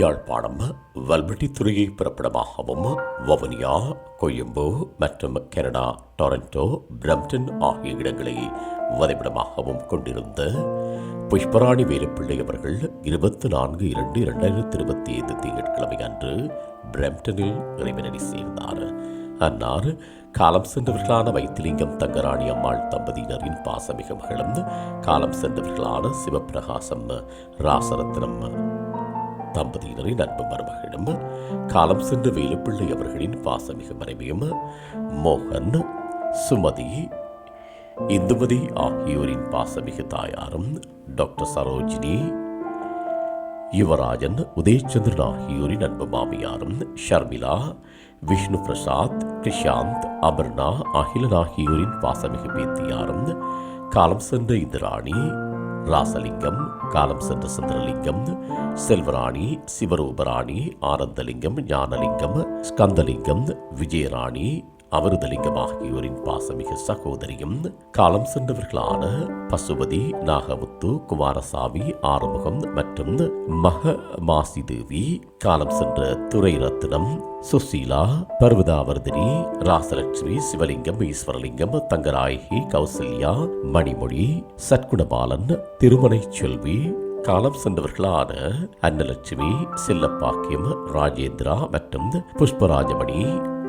யாழ்ப்பாணம் வல்வெட்டித்துறையை பிறப்பிடமாகவும் வவுனியா கொயம்பு மற்றும் Canada Toronto Brampton ஆகிய இடங்களை வதிவிடமாகவும் கொண்டிருந்த புஷ்பராணி வேலுப்பிள்ளை அவர்கள் இருபத்தி நான்கு இரண்டு இரண்டாயிரத்தி இருபத்தி ஐந்து திங்கட்கிழமை அன்று பிரம்டனில் இறைவனடி சேர்ந்தார். அன்னார் காலம் சென்றவர்களான வைத்திலிங்கம் தங்கராணி அம்மாள் தம்பதியினரின் பாசமிக மகளும் காலம் சென்றவர்களான சிவபிரகாசம் ராசரத்னம் தம்பதியினரின் அன்பு மருமகளிடம் காலம் சென்ற வேலுப்பிள்ளை அவர்களின் பாசமிகு மனைவியும் மோகன் சுமதி இந்துமதி ஆகியோரின் பாசமிகு தாயாரும் டாக்டர் சரோஜினி யுவராஜன் உதயச்சந்திரன் ஆகியோரின் அன்பு மாமியாரும் ஷர்மிளா விஷ்ணு பிரசாத் கிருஷாந்த் அபர்ணா அகிலன் ஆகியோரின் பாசமிகு பேத்தியாரும் காலம் சென்ற இந்திராணி ராசலிங்கம் காலம் சென்ற சந்திரலிங்கம் செல்வராணி சிவரூபராணி ஆனந்தலிங்கம் ஞானலிங்கம் ஸ்கந்தலிங்கம் விஜயராணி அமிர்தலிங்கம் ஆகியோரின் பாசமிகு சகோதரியும் காலம் சென்றவர்களான பசுபதி நாகமுத்து குமாரசாமி ஆறுமுகம் மற்றும் மக மாசிதேவி காலம் சென்ற துறை ரத்னம் சுசீலா பர்வதாவர்தினி ராசலட்சுமி சிவலிங்கம் ஈஸ்வரலிங்கம் தங்கராயகி கௌசல்யா மணிமொழி சத்குணபாலன் திருமலை செல்வி காலம் சென்றவர்களான அன்னலட்சுமி செல்லப்பாக்கியம் ராஜேந்திரா மற்றும் புஷ்பராஜமணி